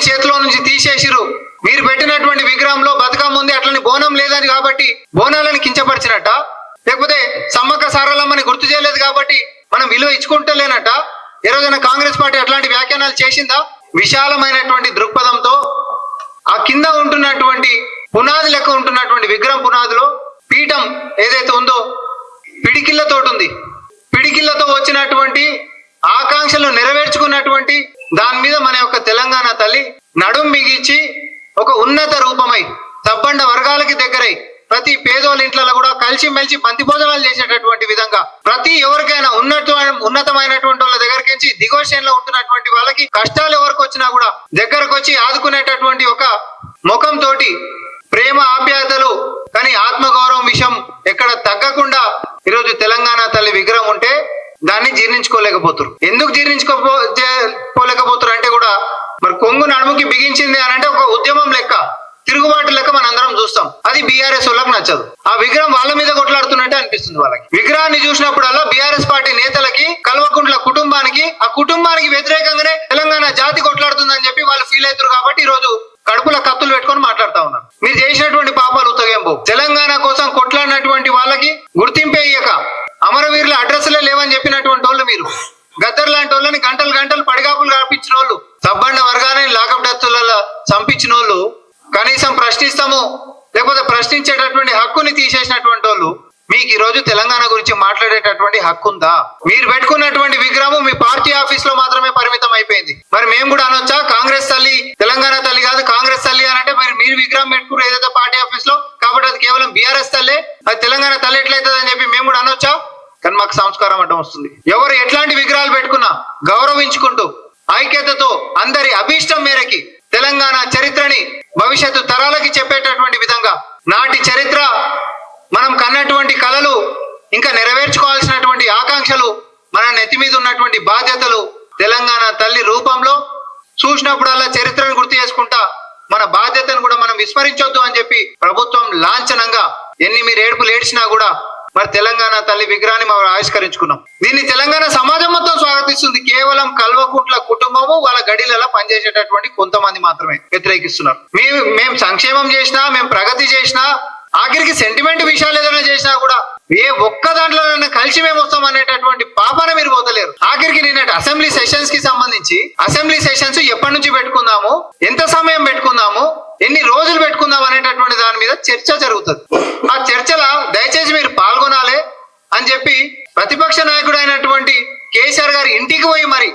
దేవుని చేతిలో నుంచి తీసేసిరు మీరు పెట్టినటువంటి విగ్రహంలో బతుకమ్మ ఉంది అట్లని బోనం లేదని కాబట్టి బోనాలను కించపరిచినట్ట? లేకపోతే సమ్మక్క సారలమ్మని గుర్తు చేయలేదు కాబట్టి మనం విలువ ఇచ్చుకుంటలేనట? ఏ రోజున కాంగ్రెస్ పార్టీ అట్లాంటి వ్యాఖ్యానాలు చేసిందా? విశాలమైనటువంటి దృక్పథంతో ఆ కింద ఉంటున్నటువంటి పునాది లెక్క ఉంటున్నటువంటి విగ్రహం పునాదిలో పీఠం ఏదైతే ఉందో పిడికిళ్ళతోటి ఉంది. దాని మీద మన యొక్క తెలంగాణ తల్లి నడుం బిగించి ఒక ఉన్నత రూపమై సబ్బండ వర్గాలకి దగ్గరై ప్రతి పేదోళ్ళ ఇంట్లో కూడా కలిసి మెలిసి బంతి భోజనాలు చేసేటటువంటి విధంగా ప్రతి ఎవరికైనా ఉన్నత ఉన్నతమైనటువంటి వాళ్ళ దగ్గరికి నుంచి దిగోషన్లో ఉంటున్నటువంటి వాళ్ళకి కష్టాలు ఎవరికి వచ్చినా కూడా దగ్గరకు వచ్చి ఆదుకునేటటువంటి ఒక ముఖం తోటి ప్రేమ ఆప్యాయతలు కానీ ఆత్మగౌరవం విషయం ఎక్కడ తగ్గకుండా ఈరోజు తెలంగాణ తల్లి విగ్రహం ఉంటే దాన్ని జీర్ణించుకోలేకపోతురు. ఎందుకు జీర్ణించుకోపో అంటే కూడా మరి కొంగు నడుముకి బిగించింది అని అంటే ఒక ఉద్యమం లెక్క. తిరుగుబాటు లెక్క మనం అందరం చూస్తాం. అది బీఆర్ఎస్ వాళ్ళకి నచ్చదు. ఆ విగ్రహం వాళ్ళ మీద కొట్లాడుతున్నట్టే అనిపిస్తుంది వాళ్ళకి. విగ్రహాన్ని చూసినప్పుడల్లా బీఆర్ఎస్ పార్టీ నేతలకి కల్వకుంట్ల కుటుంబానికి ఆ కుటుంబానికి వ్యతిరేకంగానే తెలంగాణ జాతి కొట్లాడుతుందని చెప్పి వాళ్ళు ఫీల్ అవుతారు కాబట్టి ఈ రోజు కడుపుల కత్తులు పెట్టుకొని మాట్లాడుతా ఉన్నారు. మీరు చేసినటువంటి పాపాలు ఉత్తగేం తెలంగాణ కోసం కొట్లాడినటువంటి వాళ్ళకి గుర్తింపే ఇయ్యక. అమరవీరుల అడ్రస్లే లేవని చేసినటువంటి వాళ్ళు మీకు ఈ రోజు తెలంగాణ గురించి మాట్లాడేటటువంటి హక్కు ఉందా? మీరు పెట్టుకున్నటువంటి విగ్రహం మీ పార్టీ ఆఫీస్లో మాత్రమే పరిమితం అయిపోయింది. మరి మేము కూడా అనొచ్చా? కాంగ్రెస్ తల్లి తెలంగాణ తల్లి కాదు కాంగ్రెస్ తల్లి అని అంటే మరి మీరు విగ్రహం పెట్టుకున్నారు ఏదైతే పార్టీ ఆఫీస్లో కాబట్టి అది కేవలం బీఆర్ఎస్ తల్లే అది తెలంగాణ తల్లి ఎట్లయితుంది అని చెప్పి మేము కూడా అనొచ్చా? కానీ మాకు సంస్కారం అడ్డం వస్తుంది. ఎవరు ఎట్లాంటి విగ్రహాలు పెట్టుకున్నా గౌరవించుకుంటూ ఐక్యతతో అందరి అభీష్టం మేరకి తెలంగాణ చరిత్రని భవిష్యత్తు తరాలకి చెప్పేటటువంటి విధంగా నాటి చరిత్ర నెత్తి మీద ఉన్నటువంటి బాధ్యతలు తెలంగాణ తల్లి రూపంలో చూసినప్పుడల్లా చరిత్రను గుర్తు చేసుకుంటా మన బాధ్యతను కూడా మనం విస్మరించొద్దు అని చెప్పి ప్రభుత్వం లాంఛనంగా ఎన్ని మీరు ఏడుపులు ఏడ్చినా కూడా మరి తెలంగాణ తల్లి విగ్రహాన్ని మనం ఆవిష్కరించుకున్నాం. దీన్ని తెలంగాణ సమాజం మొత్తం స్వాగతిస్తుంది. కేవలం కల్వకుంట్ల కుటుంబము వాళ్ళ గడిలలో పనిచేసేటటువంటి కొంతమంది మాత్రమే వ్యతిరేకిస్తున్నారు. మేము మేము సంక్షేమం చేసినా మేము ప్రగతి చేసినా ఆఖరికి సెంటిమెంట్ విషయాలు ఏదైనా చేసినా కూడా ఏ ఒక్క దాంట్లో కలిసి మేము వస్తాం అనేటటువంటి పాపన మీరు పోతలేరు ఆఖరికి నిన్నటి అసెంబ్లీ సెషన్స్కి సంబంధించి అసెంబ్లీ సెషన్స్ ఎప్పటి నుంచి పెట్టుకుందాము ఎంత సమయం పెట్టుకుందాము ఎన్ని రోజులు పెట్టుకుందాం అనేటటువంటి దాని మీద చర్చ జరుగుతుంది. ఆ చర్చల దయచేసి మీరు పాల్గొనాలి అని చెప్పి ప్రతిపక్ష నాయకుడు అయినటువంటి కేసీఆర్ గారి ఇంటికి పోయి మరి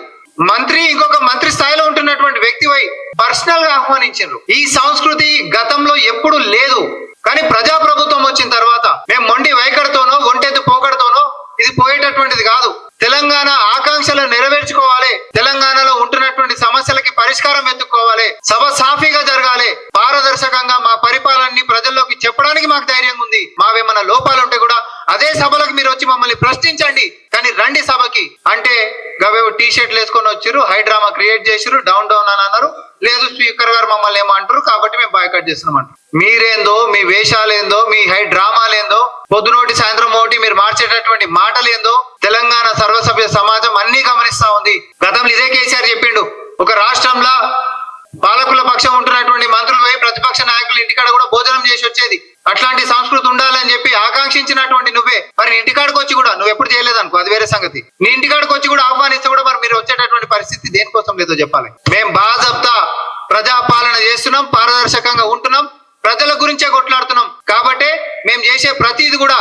మంత్రి ఇంకొక మంత్రి స్థాయిలో ఉంటున్నటువంటి వ్యక్తి పోయి పర్సనల్గా ఆహ్వానించారు ఈ సంస్కృతి గతంలో ఎప్పుడు లేదు. కానీ ప్రజా ప్రభుత్వం వచ్చిన తర్వాత మేము మొండి వైఖరితోనో ఒంటెత్తు పోకడతోనో ఇది పోయేటటువంటిది కాదు. తెలంగాణ ఆకాంక్షలను నెరవేర్చుకోవాలి. తెలంగాణలో ఉంటున్నటువంటి సమస్యలకి పరిష్కారం వెతుక్కోవాలి. సభ సాఫీగా జరగాలి. పారదర్శకంగా మా పరిపాలనని ప్రజల్లోకి చెప్పడానికి మాకు ధైర్యంగా ఉంది. మావేమన్నా లోపాలు ఉంటే అదే సభలకు మీరు వచ్చి మమ్మల్ని ప్రశ్నించండి. కానీ రండి సభకి. అంటే గవేవో టీ షర్ట్లు వేసుకొని వచ్చిర్రు హైడ్రామా క్రియేట్ చేసిర్రు డౌన్ డౌన్ అని అన్నారు. లేదు స్పీకర్ గారు మమ్మల్ని ఏమంటారు కాబట్టి మేము బాయ్కట్ చేస్తున్నాం మీరేందో మీ వేషాలేందో మీ హై డ్రామాలేందో పొద్దునోటి సాయంత్రం ఒకటి మీరు మార్చేటటువంటి మాటలేందో తెలంగాణ సర్వసభ్య సమాజం అన్ని గమనిస్తా ఉంది గతంలో ఇదే కేసీఆర్ చెప్పిండు ఒక రాష్ట్రంలో పాలకుల పక్షం ఉంటున్నటువంటి మంత్రులు పోయి ప్రతిపక్ష నాయకులు ఇంటికాడ కూడా భోజనం చేసి వచ్చేది అట్లాంటి సంస్కృతి ఉండాలని చెప్పి ఆకాంక్షించినటువంటి నువ్వే మరి నీ ఇంటికాడికి వచ్చి కూడా నువ్వు ఎప్పుడు చేయలేదు అనుకో అది వేరే సంగతి. నీ ఇంటికాడికి వచ్చి కూడా ఆహ్వానిస్తే కూడా మరి మీరు వచ్చేటటువంటి పరిస్థితి దేనికోసం లేదో చెప్పాలి. మేము బాజప్తా ప్రజా పాలన చేస్తున్నాం పారదర్శకంగా ఉంటున్నాం ప్రజల గురించే కొట్లాడుతున్నాం. కాబట్టి మేము చేసే ప్రతిది కూడా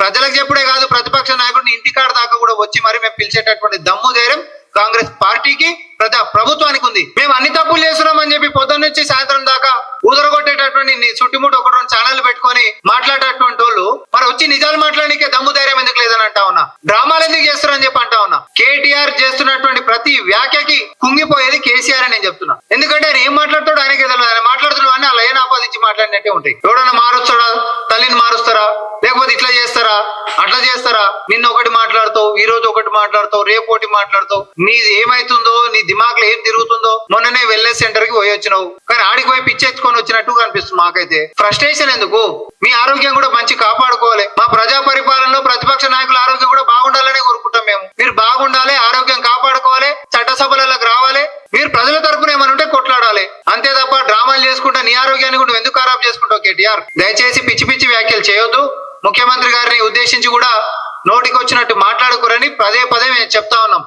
ప్రజలకు చెప్పుడే కాదు ప్రతిపక్ష నాయకుడిని ఇంటికాడ దాకా కూడా వచ్చి మరి మేము పిలిచేటటువంటి దమ్ము ధైర్యం కాంగ్రెస్ పార్టీకి ప్రజా ప్రభుత్వానికి ఉంది. మేము అన్ని తప్పులు చేస్తున్నాం అని చెప్పి పొద్దున్న నుంచి సాయంత్రం దాకా ఊదరగొట్టేటటువంటి చుట్టుముట్టు ఒక రెండు ఛానల్ పెట్టుకొని మాట్లాడేటటువంటి వాళ్ళు మరి వచ్చి నిజాలు మాట్లాడడానికి దమ్ము ధైర్యం ఎందుకు లేదని అంటా ఉన్నా. డ్రామాలు ఎందుకు చేస్తారని చెప్పి అంటా ఉన్నా. కేటీఆర్ చేస్తున్నటువంటి ప్రతి వ్యాఖ్యకి కుంగిపోయేది కేసీఆర్ అని నేను చెప్తున్నా. ఎందుకంటే ఆయన ఏం మాట్లాడతాడు ఆయనకి తెలియదు. ఆయన మాట్లాడుతున్నాడు అని అలా ఏం ఆపాదించి మాట్లాడినట్టే ఉంటాయి. ఎవడన్నా మారుస్తాడా? తల్లిని మారుస్తారా? లేకపోతే ఇట్లా చేస్తారా? అట్లా చేస్తారా? నిన్న ఒకటి మాట్లాడతావు ఈ రోజు ఒకటి మాట్లాడుతావు రేపు ఒకటి మాట్లాడతావు. నీ ఏమైతుందో నీ దిమాగ్లో ఏం తిరుగుతుందో మొన్ననే వెల్నెస్ సెంటర్కి పోయి వచ్చినావు. కానీ ఆడికి పోయి పిచ్చెత్తుకొని వచ్చినట్టు కనిపిస్తుంది మాకైతే. ఫ్రస్ట్రేషన్ ఎందుకు? మీ ఆరోగ్యం కూడా మంచి కాపాడుకోవాలి. మా ప్రజా పరిపాలనలో ప్రతిపక్ష నాయకుల ఆరోగ్యం కూడా బాగుండాలనే కోరుకుంటాం మేము. మీరు బాగుండాలి ఆరోగ్యం కాపాడుకోవాలి చట్టసభలకు రావాలి. మీరు ప్రజల తరపున ఏమైనా ఉంటే కొట్లాడాలి. ఆరోగ్యాన్ని కూడా ఎందుకు ఖరాబ్ చేసుకుంటావు కేటీఆర్? దయచేసి పిచ్చి పిచ్చి వ్యాఖ్యలు చేయొద్దు. ముఖ్యమంత్రి గారిని ఉద్దేశించి కూడా నోటికి వచ్చినట్టు పదే పదే మేము చెప్తా ఉన్నాం.